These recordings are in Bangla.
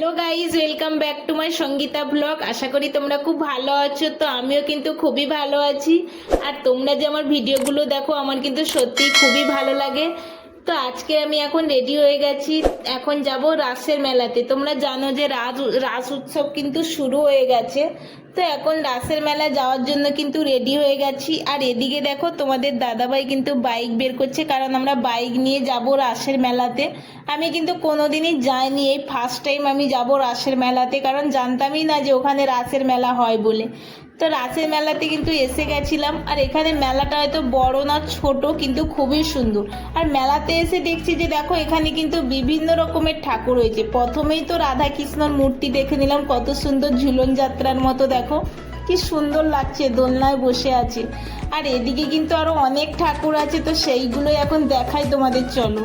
Hello guys welcome back to my Sangeeta blog আশা করি তোমরা খুব ভালো আছো। তো আমিও কিন্তু খুবই ভালো আছি। আর তোমরা যে আমার ভিডিওগুলো দেখো, আমার কিন্তু সত্যি খুবই ভালো লাগে। তো আজকে আমি এখন রেডি হয়ে গেছি। এখন যাব রাসের মেলাতে। তোমরা জানো যে রাজ, রাস উৎসব কিন্তু শুরু হয়ে গেছে। তো এখন রাসের মেলা যাওয়ার জন্য কিন্তু রেডি হয়ে গেছি। আর এদিকে দেখো, তোমাদের দাদাভাই কিন্তু বাইক বের করছে, কারণ আমরা বাইক নিয়ে যাব রাসের মেলাতে। আমি কিন্তু কোনোদিনই যাইনি। এই ফার্স্ট টাইম আমি যাব রাসের মেলাতে, কারণ জানতামই না যে ওখানে রাসের মেলা হয় বলে। তো রাসের মেলাতে কিন্তু এসে গেছিলাম। আর এখানে মেলাটা হয়তো বড় না, ছোট, কিন্তু খুবই সুন্দর। আর মেলাতে এসে দেখছি যে দেখো, এখানে কিন্তু বিভিন্ন রকমের ঠাকুর হয়েছে প্রথমেই তো রাধা কৃষ্ণর মূর্তি দেখে নিলাম, কত সুন্দর ঝুলন যাত্রার মতো, দেখো। কি সুন্দর লাগছে, দোলনায় বসে আছে। আর এদিকে কিন্তু আরও অনেক ঠাকুর আছে, তো সেইগুলোই এখন দেখাই তোমাদের, চলো।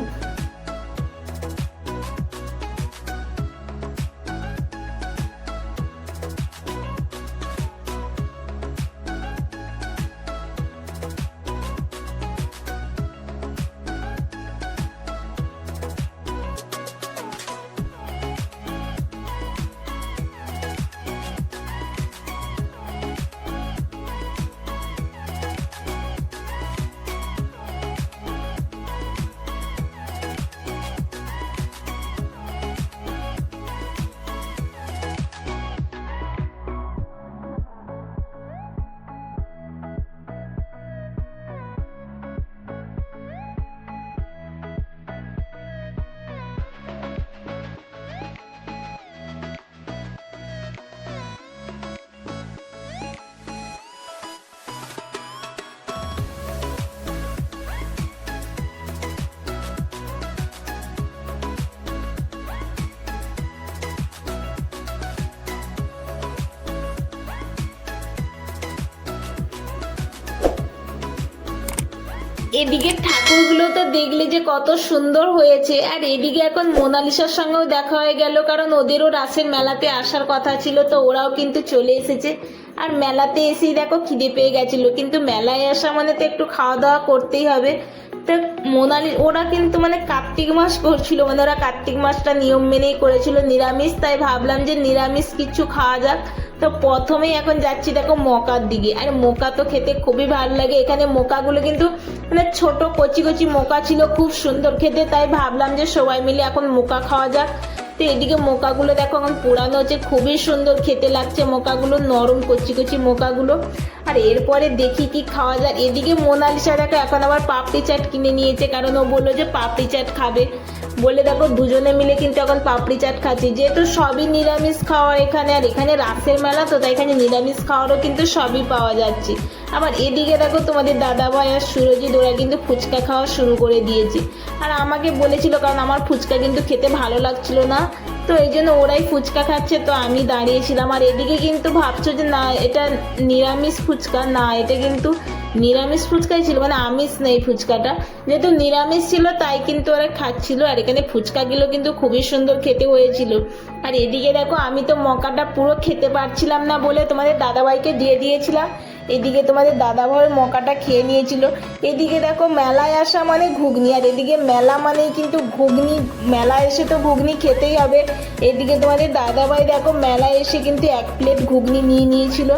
এদিকে ঠাকুরগুলো তো দেখলে যে কত সুন্দর হয়েছে। আর এদিকে এখন মোনালিসার সঙ্গেও দেখা হয়ে গেল, কারণ ওদেরও রাসের মেলাতে আসার কথা ছিল, তো ওরাও কিন্তু চলে এসেছে। আর মেলাতে এসেই দেখো খিদে পেয়ে গেছিল, কিন্তু মেলায় আসা মানে তো একটু খাওয়া দাওয়া করতেই হবে। তো মোনালি, ওরা কিন্তু মানে কার্তিক মাস করছিল মানে ওরা কার্তিক মাসটা নিয়ম মেনেই করেছিল, নিরামিষ, তাই ভাবলাম যে নিরামিষ কিছু খাওয়া যাক। তো প্রথমেই এখন যাচ্ছি দেখো মকার দিকে। আর মোকা তো খেতে খুবই ভালো লাগে। এখানে মোকাগুলো কিন্তু মানে ছোট কচি কচি মোকা ছিল, খুব সুন্দর খেতে, তাই ভাবলাম যে সবাই মিলে এখন মোকা খাওয়া যাক। তো এদিকে মোকাগুলো দেখো এখন পোড়ানো হচ্ছে। খুবই সুন্দর খেতে লাগছে মোকাগুলো, নরম কচি কচি মোকাগুলো। আর এরপরে দেখি কি খাওয়া যায়। এদিকে মোনালিসা দেখো, এখন আবার পাপড়ি চাট কিনে নিয়েছে, কারণ ও বলল যে পাপড়ি চাট খাবে। বলে দেখো দুজনে মিলে কিন্তু এখন পাপড়ি চাট খাচ্ছি। যেহেতু সবই নিরামিষ খাওয়া এখানে, আর এখানে রাসের মেলা, তো তাই এখানে নিরামিষ খাওয়ারও কিন্তু সবই পাওয়া যাচ্ছে। আবার এদিকে দেখো তোমাদের দাদা ভাই আর সুরজিৎ, ওরা কিন্তু ফুচকা খাওয়া শুরু করে দিয়েছে। আর আমাকে বলেছিল, কারণ আমার ফুচকা কিন্তু খেতে ভালো লাগছিল না, তো এই জন্য ওরাই ফুচকা খাচ্ছে, তো আমি দাঁড়িয়েছিলাম। আর এদিকে কিন্তু ভাবছ যে না, এটা নিরামিষ ফুচকা, না, এটা কিন্তু নিরামিষ ফুচকাই ছিল মানে আমিষ নেই ফুচকাটা। যেহেতু নিরামিষ ছিল, তাই কিন্তু ওরা খাচ্ছিল। আর এখানে ফুচকাগুলো কিন্তু খুবই সুন্দর খেতে হয়েছিল। আর এদিকে দেখো, আমি তো মকাটা পুরো খেতে পারছিলাম না বলে তোমাদের দাদাভাইকে দিয়ে দিয়েছিলাম। এদিকে তোমাদের দাদাভাইয়ের মকাটা খেয়ে নিয়েছিল। এদিকে দেখো, মেলায় আসা মানে ঘুগনি। আর এদিকে মেলা মানেই কিন্তু ঘুগনি। মেলা এসে তো ঘুগনি খেতেই হবে। এদিকে তোমাদের দাদাভাই দেখো, মেলায় এসে কিন্তু এক প্লেট ঘুগনি নিয়ে নিয়েছিল।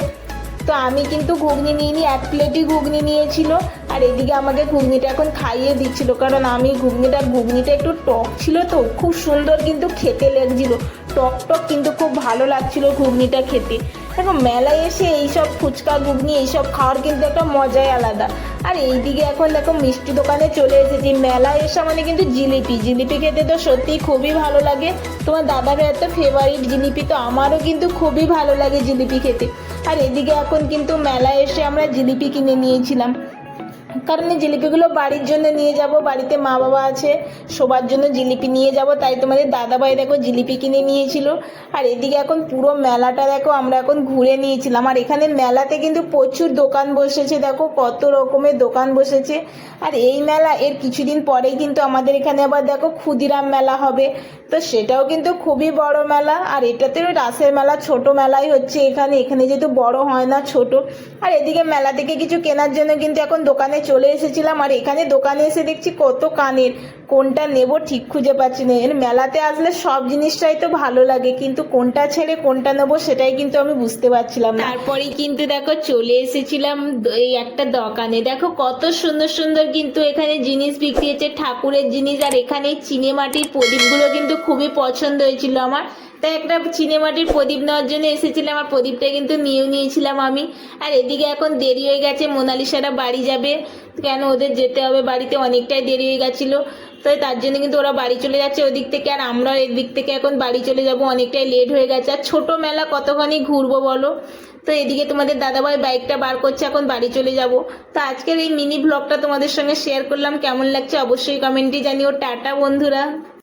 তো আমি কিন্তু ঘুগনি নিইনি, এক প্লেটই ঘুগনি নিয়েছিল। আর এদিকে আমাকে ঘুগনিটা এখন খাইয়ে দিচ্ছিল, কারণ আমি ঘুগনিটা ঘুগনিটা একটু টক ছিল তো, খুব সুন্দর কিন্তু খেতে লাগছিল। টক টক কিন্তু খুব ভালো লাগছিল ঘুগনিটা খেতে। দেখো, মেলায় এসে এইসব ফুচকা, ঘুগনি, এইসব খাওয়ার কিন্তু একটা মজাই আলাদা। আর এইদিকে এখন দেখো মিষ্টি দোকানে চলে এসেছি। মেলায় এসে মানে কিন্তু জিলিপি। জিলিপি খেতে তো সত্যি খুবই ভালো লাগে। তোমার দাদার এত ফেভারিট জিলিপি তো আমারও কিন্তু খুবই ভালো লাগে জিলিপি খেতে। আর এদিকে এখন কিন্তু মেলায় এসে আমরা জিলিপি কিনে নিয়েছিলাম। কারণ এই জিলিপিগুলো বাড়ির জন্য নিয়ে যাব, বাড়িতে মা বাবা আছে সবার জন্য জিলিপি নিয়ে যাব, তাই তোমাদের দাদাভাই দেখো জিলিপি কিনে নিয়েছিল। আর এদিকে এখন পুরো মেলাটা দেখো, আমরা এখন ঘুরে নিয়েছিলাম। আর এখানে মেলাতে কিন্তু প্রচুর দোকান বসেছে, দেখো কত রকমের দোকান বসেছে। আর এই মেলা এর কিছুদিন পরেই কিন্তু আমাদের এখানে আবার দেখো ক্ষুদিরাম মেলা হবে। তো সেটাও কিন্তু খুবই বড় মেলা, আর এটাতে রাসের মেলা, ছোট মেলাই হচ্ছে এখানে। এখানে যেহেতু বড় হয় না, ছোট। আর এদিকে মেলা থেকে কিছু কেনার জন্য কিন্তু এখন দোকানে চলে চলে এসেছিলাম আর এখানে দোকানে এসে দেখছি কত কানের, কোনটা নেব ঠিক খুঁজে পাচ্ছি না। এর মেলাতে আসলে সব জিনিসটাই তো ভালো লাগে, কিন্তু কোনটা ছেড়ে কোনটা নেব সেটাই কিন্তু আমি বুঝতে পারছিলাম তারপরেই কিন্তু দেখো চলে এসেছিলাম এই একটা দোকানে। দেখো কত সুন্দর সুন্দর কিন্তু এখানে জিনিস বিক্রি হচ্ছে, ঠাকুরের জিনিস আর এখানে চিনে মাটির প্রদীপগুলো কিন্তু খুবই পছন্দ হয়েছিল আমার। তাই একটা চিনে মাটির প্রদীপ নেওয়ার জন্য এসেছিলাম, আর প্রদীপটা কিন্তু নিয়েও নিয়েছিলাম আমি। আর এদিকে এখন দেরি হয়ে গেছে মোনালিসারা বাড়ি যাবে। কেন ওদের যেতে হবে, বাড়িতে অনেকটাই দেরি হয়ে গেছিল। তো তার জন্য কিন্তু ওরা বাড়ি চলে যাচ্ছে ওদিক থেকে, আর আমরা এদিক থেকে এখন বাড়ি চলে যাব, অনেকটাই লেট হয়ে গেছে। আর ছোটো মেলা কতখানি ঘুরবো বলো? তো এদিকে তোমাদের দাদাভাই বাইকটা বার করছে, এখন বাড়ি চলে যাব। তো আজকের এই মিনি ব্লগটা তোমাদের সঙ্গে শেয়ার করলাম, কেমন লাগছে অবশ্যই কমেন্টে জানিও। টাটা বন্ধুরা।